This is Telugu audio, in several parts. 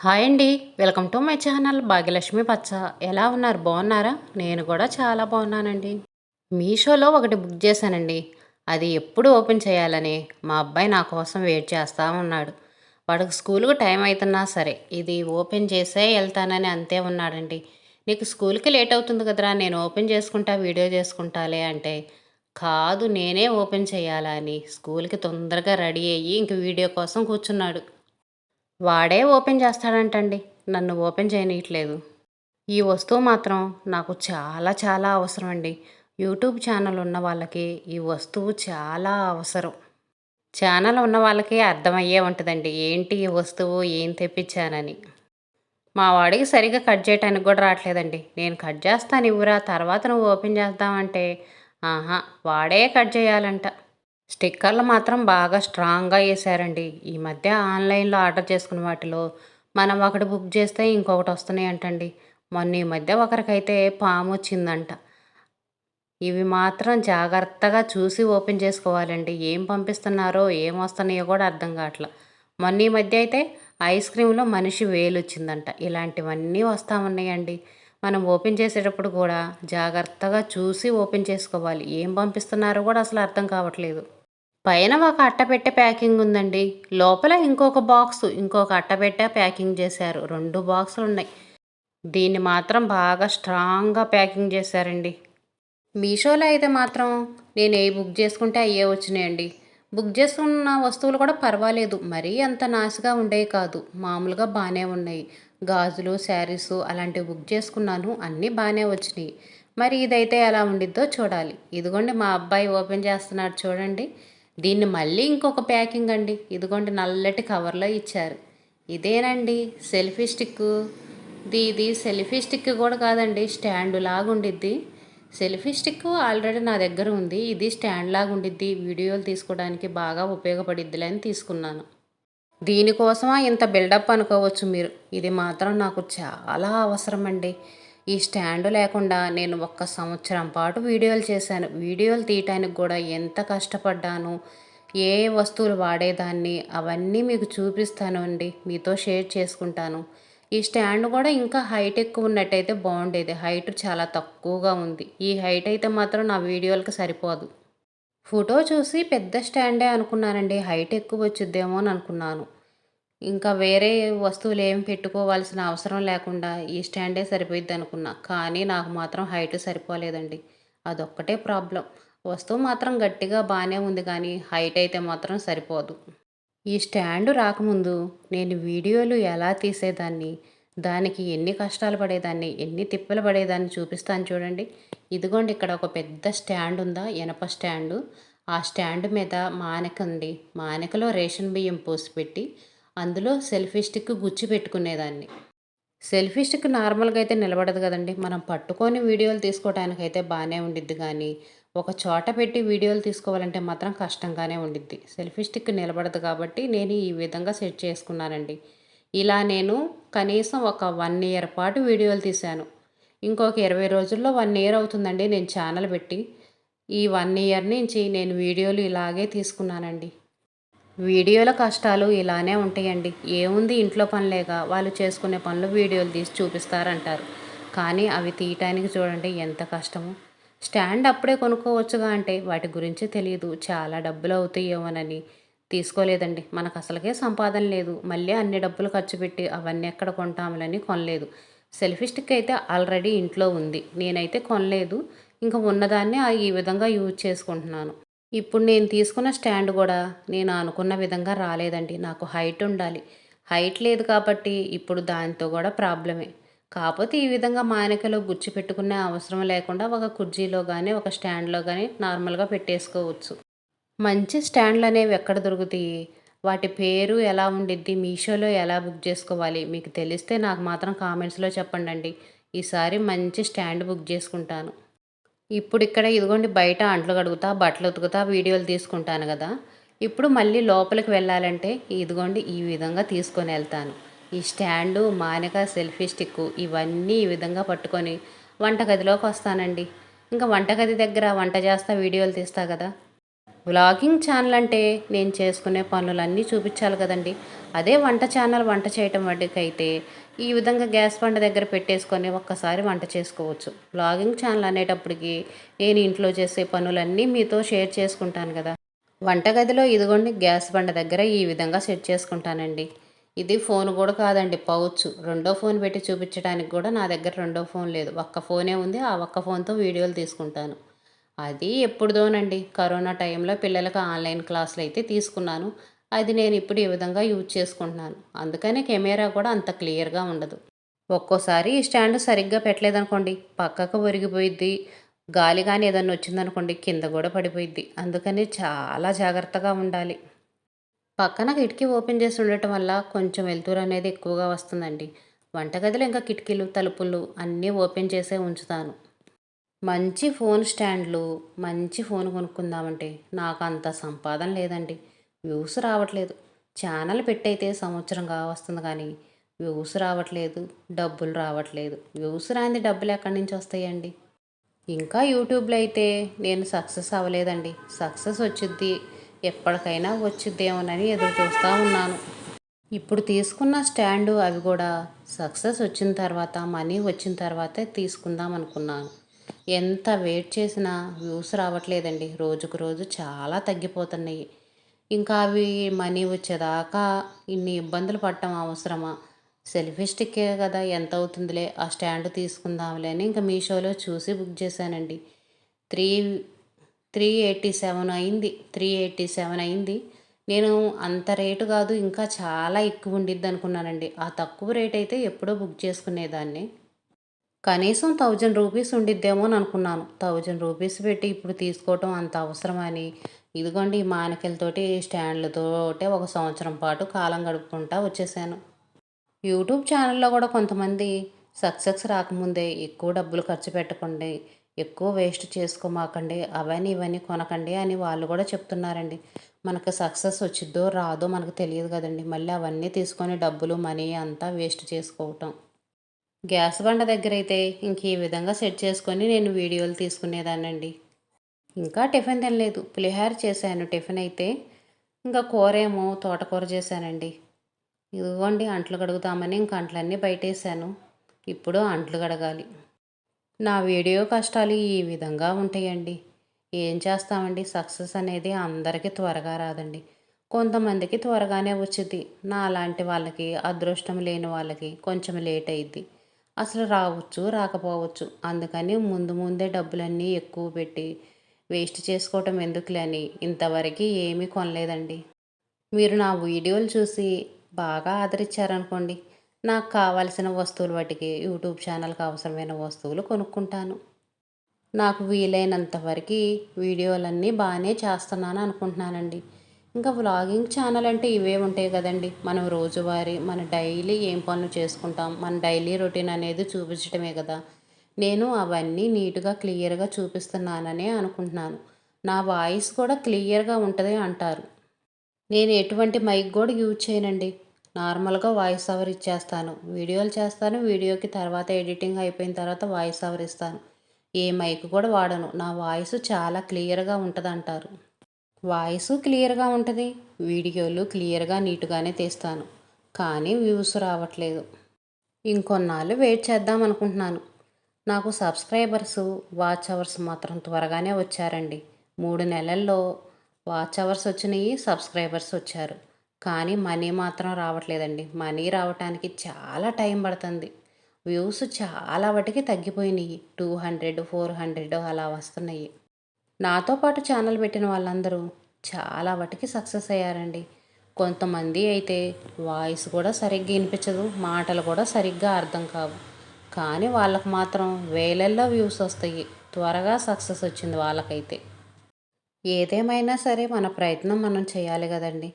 హాయ్ అండి. Welcome to my channel Bhagyalakshmi Paccha. ఎలా ఉన్నారు? బాగున్నారా? నేను కూడా చాలా బాగున్నానండి. మీషోలో ఒకటి బుక్ చేశానండి. అది ఎప్పుడు ఓపెన్ చేయాలని. మా అబ్బాయి నా కోసం వెయిట్ చేస్తూ ఉన్నాడు. వాడికి స్కూల్కి టైం అవుతున్నా సరే ఇది ఓపెన్ చేసే వెళ్తానని అంతే ఉన్నాడండి. నీకు స్కూల్కి లేట్ అవుతుంది కదరా? నేను ఓపెన్ చేసుకుంటా వీడియో చేసుకుంటాలే అంటే. కాదు నేనే ఓపెన్ చేయాలని స్కూల్కి తొందరగా రెడీ అయ్యి ఇంక వీడియో కోసం కూర్చున్నాడు. వాడే ఓపెన్ చేస్తాడంటండి. నన్ను ఓపెన్ చేయనీయట్లేదు. ఈ వస్తువు మాత్రం నాకు చాలా చాలా అవసరం అండి యూట్యూబ్ ఛానల్ ఉన్న వాళ్ళకి ఈ వస్తువు చాలా అవసరం. ఛానల్ ఉన్న వాళ్ళకి అర్థమయ్యే ఉంటుందండి. ఏంటి ఈ వస్తువు? ఏం తెప్పించానని. మా వాడికి సరిగ్గా కట్ చేయడానికి కూడా రావట్లేదండి. నేను కట్ చేస్తాను ఇవ్వరా తర్వాత నువ్వు ఓపెన్ చేద్దామంటే ఆహా వాడే కట్ చేయాలంట. స్టిక్కర్లు మాత్రం బాగా స్ట్రాంగ్గా వేసారండి ఈ మధ్య ఆన్లైన్లో ఆర్డర్ చేసుకున్న వాటిలో మనం ఒకటి బుక్ చేస్తే ఇంకొకటి వస్తున్నాయి అంటండి మొన్న ఈ మధ్య ఒకరికైతే పాము వచ్చిందంట. ఇవి మాత్రం జాగ్రత్తగా చూసి ఓపెన్ చేసుకోవాలండి. ఏం పంపిస్తున్నారో ఏం వస్తున్నాయో కూడా అర్థం కావట్లా. మొన్న ఈ మధ్య అయితే ఐస్ క్రీమ్లో మనిషి వేలు వచ్చిందంట. ఇలాంటివన్నీ వస్తూ ఉన్నాయండి మనం ఓపెన్ చేసేటప్పుడు కూడా జాగ్రత్తగా చూసి ఓపెన్ చేసుకోవాలి. ఏం పంపిస్తున్నారో కూడా అసలు అర్థం కావట్లేదు. పైన ఒక అట్టపెట్టె ప్యాకింగ్ ఉందండి. లోపల ఇంకొక బాక్స్ ఇంకొక అట్టపెట్టె ప్యాకింగ్ చేశారు. రెండు బాక్సులు ఉన్నాయి. దీన్ని మాత్రం బాగా స్ట్రాంగ్గా ప్యాకింగ్ చేశారండి. మీషోలో అయితే మాత్రం నేను ఏ బుక్ చేసుకుంటే అయ్యే వచ్చినాయండి. బుక్ చేసుకున్న వస్తువులు కూడా పర్వాలేదు. మరీ అంత నాసిగా ఉండేవి కాదు. మామూలుగా బాగానే ఉన్నాయి. గాజులు శారీసు అలాంటివి బుక్ చేసుకున్నాను. అన్నీ బాగానే వచ్చినాయి. మరి ఇదైతే ఎలా ఉండిద్దో చూడాలి. ఇదిగోండి మా అబ్బాయి ఓపెన్ చేస్తున్నాడు చూడండి. దీన్ని మళ్ళీ ఇంకొక ప్యాకింగ్ అండి. ఇదిగోండి నల్లటి కవర్లో ఇచ్చారు. ఇదేనండి సెల్ఫీ స్టిక్ ఇది ఇది సెల్ఫీ స్టిక్ కూడా కాదండి స్టాండ్ లాగా ఉండిద్ది. సెల్ఫీ స్టిక్ ఆల్రెడీ నా దగ్గర ఉంది. ఇది స్టాండ్ లాగా ఉండిద్ది. వీడియోలు తీసుకోవడానికి బాగా ఉపయోగపడిద్దిలే అని తీసుకున్నాను. దీనికోసమా ఇంత బిల్డప్ అనుకోవచ్చు మీరు. ఇది మాత్రం నాకు చాలా అవసరం అండి ఈ స్టాండ్ లేకుండా నేను ఒక్క సంవత్సరం పాటు వీడియోలు చేశాను. వీడియోలు తీయటానికి కూడా ఎంత కష్టపడ్డాను ఏ వస్తువులు వాడేదాన్ని అవన్నీ మీకు చూపిస్తాను అండి. మీతో షేర్ చేసుకుంటాను. ఈ స్టాండ్ కూడా ఇంకా హైట్ ఎక్కువ ఉన్నట్టయితే బాగుండేది. హైట్ చాలా తక్కువగా ఉంది. ఈ హైట్ అయితే మాత్రం నా వీడియోలకు సరిపోదు. ఫోటో చూసి పెద్ద స్టాండే అనుకున్నానండి. హైట్ ఎక్కువ వచ్చిద్దేమో అని అనుకున్నాను. ఇంకా వేరే వస్తువులు ఏం పెట్టుకోవాల్సిన అవసరం లేకుండా ఈ స్టాండే సరిపోయిద్ది అనుకున్నా. కానీ నాకు మాత్రం హైట్ సరిపోలేదండి. అదొక్కటే ప్రాబ్లం. వస్తువు మాత్రం గట్టిగా బాగానే ఉంది కానీ హైట్ అయితే మాత్రం సరిపోదు. ఈ స్టాండ్ రాకముందు నేను వీడియోలు ఎలా తీసేదాన్ని దానికి ఎన్ని కష్టాలు పడేదాన్ని ఎన్ని తిప్పలు పడేదాన్ని చూపిస్తాను చూడండి. ఇదిగోండి ఇక్కడ ఒక పెద్ద స్టాండ్ ఉందా? ఇనప స్టాండు. ఆ స్టాండ్ మీద మానక ఉంది. మానకలో రేషన్ బియ్యం పోసి పెట్టి అందులో సెల్ఫీ స్టిక్ గుచ్చి పెట్టుకునేదాన్ని. సెల్ఫీ స్టిక్ నార్మల్గా అయితే నిలబడదు కదండి. మనం పట్టుకొని వీడియోలు తీసుకోవడానికి అయితే బాగానే ఉండిద్ది కానీ ఒక చోట పెట్టి వీడియోలు తీసుకోవాలంటే మాత్రం కష్టంగానే ఉండిద్ది. సెల్ఫీ స్టిక్ నిలబడదు కాబట్టి నేను ఈ విధంగా సెట్ చేసుకున్నానండి. ఇలా నేను కనీసం ఒక వన్ ఇయర్ పాటు వీడియోలు తీశాను. ఇంకొక ఇరవై రోజుల్లో వన్ ఇయర్ అవుతుందండి నేను ఛానల్ పెట్టి. ఈ వన్ ఇయర్ నుంచి నేను వీడియోలు ఇలాగే తీసుకున్నానండి. వీడియోల కష్టాలు ఇలానే ఉంటాయండి. ఏముంది ఇంట్లో పని వాళ్ళు చేసుకునే పనులు వీడియోలు తీసి చూపిస్తారంటారు. కానీ అవి తీయటానికి చూడండి ఎంత కష్టమో. స్టాండ్ అప్పుడే కొనుక్కోవచ్చుగా అంటే వాటి గురించి తెలియదు. చాలా డబ్బులు అవుతాయేమోనని తీసుకోలేదండి. మనకు అసలుకే సంపాదన లేదు. మళ్ళీ అన్ని డబ్బులు ఖర్చు పెట్టి అవన్నీ ఎక్కడ కొంటాములని కొనలేదు. సెల్ఫిస్టిక్ అయితే ఆల్రెడీ ఇంట్లో ఉంది. నేనైతే కొనలేదు. ఇంకా ఉన్నదాన్ని ఈ విధంగా యూజ్ చేసుకుంటున్నాను. ఇప్పుడు నేను తీసుకున్న స్టాండ్ కూడా నేను అనుకున్న విధంగా రాలేదండి. నాకు హైట్ ఉండాలి. హైట్ లేదు కాబట్టి ఇప్పుడు దానితో కూడా ప్రాబ్లమే. కాకపోతే ఈ విధంగా మానికలో గుచ్చి పెట్టుకునే అవసరం లేకుండా ఒక కుర్జీలో కానీ ఒక స్టాండ్లో కానీ నార్మల్గా పెట్టేసుకోవచ్చు. మంచి స్టాండ్లు అనేవి ఎక్కడ దొరుకుతాయి? వాటి పేరు ఎలా ఉండిద్ది? మీషోలో ఎలా బుక్ చేసుకోవాలి? మీకు తెలిస్తే నాకు మాత్రం కామెంట్స్లో చెప్పండి ఈసారి మంచి స్టాండ్ బుక్ చేసుకుంటాను. ఇప్పుడు ఇక్కడ ఇదిగోండి బయట అంట్లు కడుగుతా బట్టలు ఉతుకుతా వీడియోలు తీసుకుంటాను కదా. ఇప్పుడు మళ్ళీ లోపలికి వెళ్ళాలంటే ఇదిగోండి ఈ విధంగా తీసుకొని వెళ్తాను. ఈ స్టాండు మానక సెల్ఫీ స్టిక్ ఇవన్నీ ఈ విధంగా పట్టుకొని వంటగదిలోకి వస్తానండి. ఇంకా వంటగది దగ్గర వంట చేస్తా వీడియోలు తీస్తా కదా. వ్లాగింగ్ ఛానల్ అంటే నేను చేసుకునే పనులన్నీ చూపించాలి కదండి. అదే వంట ఛానల్ వంట చేయటం వాటికైతే ఈ విధంగా గ్యాస్ బండ దగ్గర పెట్టేసుకొని ఒక్కసారి వంట చేసుకోవచ్చు. వ్లాగింగ్ ఛానల్ అనేటప్పటికి నేను ఇంట్లో చేసే పనులన్నీ మీతో షేర్ చేసుకుంటాను కదా. వంటగదిలో ఇదిగోండి గ్యాస్ బండ దగ్గర ఈ విధంగా సెట్ చేసుకుంటానండి. ఇది ఫోన్ కూడా కాదండి పౌచ్. రెండో ఫోన్ పెట్టి చూపించడానికి కూడా నా దగ్గర రెండో ఫోన్ లేదు. ఒక్క ఫోనే ఉంది. ఆ ఒక్క ఫోన్తో వీడియోలు తీసుకుంటాను. అది ఎప్పుడుదోనండి. కరోనా టైంలో పిల్లలకు ఆన్లైన్ క్లాసులు అయితే తీసుకున్నాను. అది నేను ఇప్పుడు ఈ విధంగా యూజ్ చేసుకుంటున్నాను. అందుకనే కెమెరా కూడా అంత క్లియర్గా ఉండదు. ఒక్కోసారి ఈ స్టాండ్ సరిగ్గా పెట్టలేదనుకోండి పక్కకు ఒరిగిపోయిద్ది. గాలి కానీ ఏదన్నా వచ్చిందనుకోండి కింద కూడా పడిపోయిద్ది. అందుకని చాలా జాగ్రత్తగా ఉండాలి. పక్కన కిటికీ ఓపెన్ చేసి ఉండటం వల్ల కొంచెం వెలుతురు అనేది ఎక్కువగా వస్తుందండి. వంటగదిలో ఇంకా కిటికీలు తలుపులు అన్నీ ఓపెన్ చేసే ఉంచుతాను. మంచి ఫోన్ స్టాండ్లు మంచి ఫోన్ కొనుక్కుందామంటే నాకు అంత సంపాదన లేదండి. వ్యూస్ రావట్లేదు. ఛానల్ పెట్టయితే సంవత్సరంగా వస్తుంది కానీ వ్యూస్ రావట్లేదు డబ్బులు రావట్లేదు. వ్యూస్ రాని డబ్బులు ఎక్కడి నుంచి వస్తాయండి? ఇంకా యూట్యూబ్లో అయితే నేను సక్సెస్ అవ్వలేదండి. సక్సెస్ వచ్చిద్ది ఎప్పటికైనా వచ్చిద్దేమోనని ఎదురు చూస్తూ ఉన్నాను. ఇప్పుడు తీసుకున్న స్టాండు అవి కూడా సక్సెస్ వచ్చిన తర్వాత మనీ వచ్చిన తర్వాతే తీసుకుందాం అనుకున్నాను. ఎంత వెయిట్ చేసినా వ్యూస్ రావట్లేదండి. రోజుకు రోజు చాలా తగ్గిపోతున్నాయి. ఇంకా అవి మనీ వచ్చేదాకా ఇన్ని ఇబ్బందులు పడటం అవసరమా? సెల్ఫీ స్టిక్కే కదా ఎంత అవుతుందిలే? ఆ స్టాండ్ తీసుకుందాంలే అని ఇంకా మీషోలో చూసి బుక్ చేశానండి. త్రీ త్రీ ఎయిటీ సెవెన్ అయింది. త్రీ ఎయిటీ సెవెన్ అయింది. నేను అంత రేటు కాదు ఇంకా చాలా ఎక్కువ ఉండిద్ది అనుకున్నానండి ఆ తక్కువ రేట్ అయితే ఎప్పుడో బుక్ చేసుకునేదాన్ని. కనీసం థౌజండ్ రూపీస్ ఉండిద్దేమో అని అనుకున్నాను. థౌజండ్ రూపీస్ పెట్టి ఇప్పుడు తీసుకోవటం అంత అవసరమని. ఇదిగోండి ఈ మానకెలతోటి స్టాండ్లతోటే ఒక సంవత్సరం పాటు కాలం గడుపుకుంటా వచ్చేసాను. యూట్యూబ్ ఛానల్లో కూడా కొంతమంది సక్సెస్ రాకముందే ఎక్కువ డబ్బులు ఖర్చు పెట్టకండి ఎక్కువ వేస్ట్ చేసుకోమాకండి అవన్నీ ఇవన్నీ కొనకండి అని వాళ్ళు కూడా చెప్తున్నారండి. మనకు సక్సెస్ వచ్చిద్దో రాదో మనకు తెలియదు కదండి. మళ్ళీ అవన్నీ తీసుకొని డబ్బులు మనీ అంతా వేస్ట్ చేసుకోవటం. గ్యాస్ బండ దగ్గర అయితే ఇంక ఈ విధంగా సెట్ చేసుకొని నేను వీడియోలు తీసుకునేదానండి ఇంకా టిఫిన్ తినలేదు. పులిహార చేశాను. టిఫిన్ అయితే ఇంకా కూర ఏమో తోటకూర చేశానండి. ఇదిగోండి అంట్లు కడుగుతామని ఇంక అంట్లన్నీ బయటేసాను ఇప్పుడు అంట్లు కడగాలి. నా వీడియో కష్టాలు ఈ విధంగా ఉంటాయండి. ఏం చేస్తామండి? సక్సెస్ అనేది అందరికీ త్వరగా రాదండి. కొంతమందికి త్వరగానే వచ్చింది నా అలాంటి వాళ్ళకి అదృష్టం లేని వాళ్ళకి కొంచెం లేట్ అయింది అసలు రావచ్చు రాకపోవచ్చు. అందుకని ముందు ముందే డబ్బులన్నీ ఎక్కువ పెట్టి వేస్ట్ చేసుకోవటం ఎందుకులే అని ఇంతవరకు ఏమీ కొనలేదండి. మీరు నా వీడియోలు చూసి బాగా ఆదరించారనుకోండి. నాకు కావాల్సిన వస్తువులు వాటికి యూట్యూబ్ ఛానల్కి అవసరమైన వస్తువులు కొనుక్కుంటాను. నాకు వీలైనంత వరకు వీడియోలన్నీ బాగానే చేస్తున్నాను అనుకుంటున్నానండి. ఇంకా వ్లాగింగ్ ఛానల్ అంటే ఇవే ఉంటాయి కదండి. మనం రోజువారీ మన డైలీ ఏం పనులు చేసుకుంటాం మన డైలీ రొటీన్ అనేది చూపించడమే కదా. నేను అవన్నీ నీట్గా క్లియర్గా చూపిస్తున్నాననే అనుకుంటున్నాను. నా వాయిస్ కూడా క్లియర్గా ఉంటుంది అంటారు. నేను ఎటువంటి మైక్ కూడా యూజ్ చేయనండి. నార్మల్గా వాయిస్ ఓవర్ ఇచ్చేస్తాను. వీడియోలు చేస్తాను వీడియోకి తర్వాత ఎడిటింగ్ అయిపోయిన తర్వాత వాయిస్ ఓవర్ ఇస్తాను. ఏ మైక్ కూడా వాడను. నా వాయిస్ చాలా క్లియర్గా ఉంటుంది అంటారు వాయిస్ క్లియర్గా ఉంటుంది. వీడియోలు క్లియర్గా నీట్గానే తీస్తాను. కానీ వ్యూస్ రావట్లేదు. ఇంకొన్నాళ్ళు వెయిట్ చేద్దాం అనుకుంటున్నాను. నాకు సబ్స్క్రైబర్స్ వాచ్ అవర్స్ మాత్రం త్వరగానే వచ్చారండి. మూడు నెలల్లో వాచ్ అవర్స్ వచ్చినాయి సబ్స్క్రైబర్స్ వచ్చారు. కానీ మనీ మాత్రం రావట్లేదండి. మనీ రావటానికి చాలా టైం పడుతుంది. వ్యూస్ చాలా వాటికి తగ్గిపోయినాయి. టూ హండ్రెడ్ ఫోర్ హండ్రెడ్ అలా వస్తున్నాయి. నాతో పాటు ఛానల్ పెట్టిన వాళ్ళందరూ చాలా వాటికి సక్సెస్ అయ్యారండి. కొంతమంది అయితే వాయిస్ కూడా సరిగ్గా వినిపించదు మాటలు కూడా సరిగ్గా అర్థం కావు. కానీ వాళ్ళకు మాత్రం వేలల్లో వ్యూస్ వస్తాయి. త్వరగా సక్సెస్ వచ్చింది వాళ్ళకైతే. ఏదేమైనా సరే మన ప్రయత్నం మనం చేయాలి కదండి.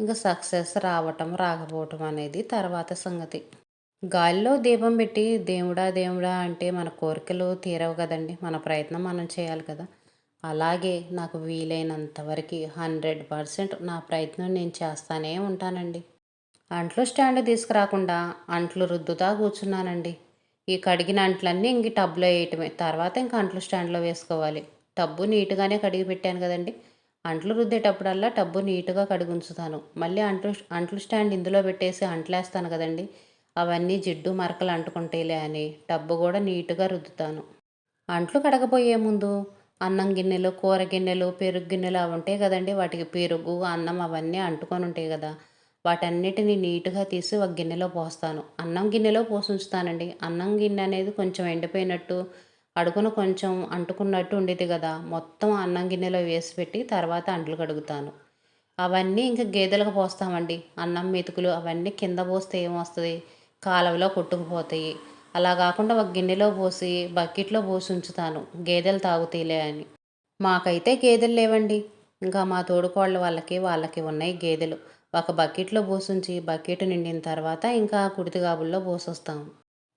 ఇంకా సక్సెస్ రావటం రాకపోవటం అనేది తర్వాత సంగతి. గాలిలో దీపం పెట్టి దేవుడా దేవుడా అంటే మన కోరికలు తీరవు కదండి. మన ప్రయత్నం మనం చేయాలి కదా. అలాగే నాకు వీలైనంత వరకు హండ్రెడ్ పర్సెంట్ నా ప్రయత్నం నేను చేస్తానే ఉంటానండి. అంట్లు స్టాండ్ తీసుకురాకుండా అంట్లు రుద్దుతా కూర్చున్నానండి. ఈ కడిగిన అంట్లన్నీ ఇంక టబ్లో వేయటమే. తర్వాత ఇంకా అంట్లు స్టాండ్లో వేసుకోవాలి. టబ్బు నీట్గానే కడిగి పెట్టాను కదండి. అంట్లు రుద్దేటప్పుడల్లా టబ్బు నీట్గా కడిగి ఉంచుతాను. మళ్ళీ అంట్లు అంట్లు స్టాండ్ ఇందులో పెట్టేసి అంట్లేస్తాను కదండి. అవన్నీ జిడ్డు మరకలు అంటుకుంటేలే అని టబ్బు కూడా నీట్గా రుద్దుతాను. అంట్లు కడగబోయే ముందు అన్నం గిన్నెలు కూర గిన్నెలు పెరుగు గిన్నెలు అవి ఉంటాయి కదండి. వాటికి పెరుగు అన్నం అవన్నీ అంటుకొని ఉంటాయి కదా. వాటన్నిటిని నీట్గా తీసి ఒక గిన్నెలో పోస్తాను. అన్నం గిన్నెలో పోసి ఉంచుతానండి. అన్నం గిన్నె అనేది కొంచెం ఎండిపోయినట్టు అడుగున కొంచెం అంటుకున్నట్టు ఉండేది కదా. మొత్తం అన్నం గిన్నెలో వేసి పెట్టి తర్వాత అంట్లు కడుగుతాను అవన్నీ ఇంకా గేదెలకు పోస్తామండి. అన్నం మెతుకులు అవన్నీ కింద పోస్తే ఏమొస్తుంది? కాలువలో కొట్టుకుపోతాయి. అలా కాకుండా ఒక గిన్నెలో పోసి బకెట్లో పోసి ఉంచుతాను. గేదెలు తాగుతాయిలే అని. మాకైతే గేదెలు లేవండి. ఇంకా మా తోడుకోళ్ళ వాళ్ళకి వాళ్ళకి ఉన్నాయి గేదెలు. ఒక బకెట్లో పోసుంచి బకెట్ నిండిన తర్వాత ఇంకా కుడితిగాబుల్లో పోసొస్తాం.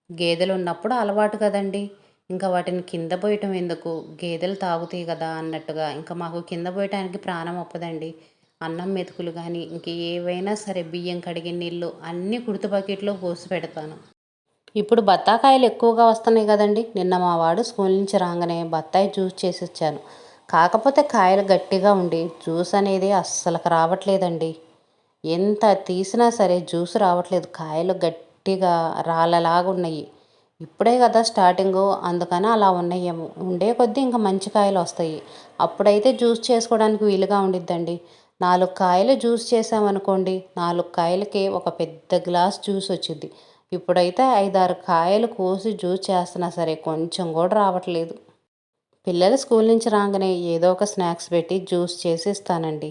గేదెలు ఉన్నప్పుడు అలవాటు కదండి. ఇంకా వాటిని కింద పోయటం ఎందుకు? గేదెలు తాగుతాయి కదా అన్నట్టుగా. ఇంకా మాకు కింద పోయటానికి ప్రాణం ఒప్పదండి. అన్నం మెతుకులు కానీ ఇంక ఏవైనా సరే బియ్యం కడిగిన నీళ్ళు అన్నీ కుడితి బకెట్లో పోసి పెడతాను. ఇప్పుడు బత్తాకాయలు ఎక్కువగా వస్తున్నాయి కదండి. నిన్న మా వాడు స్కూల్ నుంచి రాగానే బత్తాయి జ్యూస్ చేసి ఇచ్చాను కాకపోతే కాయలు గట్టిగా ఉండి జ్యూస్ అనేది అస్సలకు రావట్లేదండి. ఎంత తీసినా సరే జ్యూస్ రావట్లేదు. కాయలు గట్టిగా రాళ్ళలాగా ఉన్నాయి. ఇప్పుడే కదా స్టార్టింగు. అందుకని అలా ఉన్నాయేమో ఉండే కొద్దీ ఇంకా మంచి కాయలు వస్తాయి. అప్పుడైతే జ్యూస్ చేసుకోవడానికి వీలుగా ఉండిద్దండి. నాలుగు కాయలు జ్యూస్ చేసామనుకోండి నాలుగు కాయలకి ఒక పెద్ద గ్లాస్ జ్యూస్ వచ్చింది. ఇప్పుడైతే ఐదారు కాయలు కోసి జ్యూస్ చేస్తున్నా సరే కొంచెం కూడా రావట్లేదు. పిల్లలు స్కూల్ నుంచి రాగానే ఏదో ఒక స్నాక్స్ పెట్టి జ్యూస్ చేసి ఇస్తానండి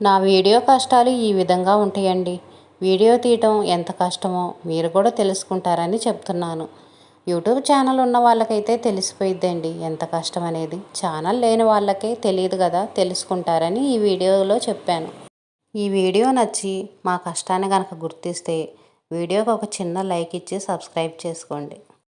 నా వీడియో కష్టాలు ఈ విధంగా ఉంటాయండి. వీడియో తీయటం ఎంత కష్టమో మీరు కూడా తెలుసుకుంటారని చెప్తున్నాను. యూట్యూబ్ ఛానల్ ఉన్న వాళ్ళకైతే తెలిసిపోయిద్దండి ఎంత కష్టం అనేది. ఛానల్ లేని వాళ్ళకే తెలియదు కదా తెలుసుకుంటారని ఈ వీడియోలో చెప్పాను. ఈ వీడియో నచ్చి మా కష్టాన్ని కనుక గుర్తిస్తే వీడియోకి ఒక చిన్న లైక్ ఇచ్చి సబ్స్క్రైబ్ చేసుకోండి.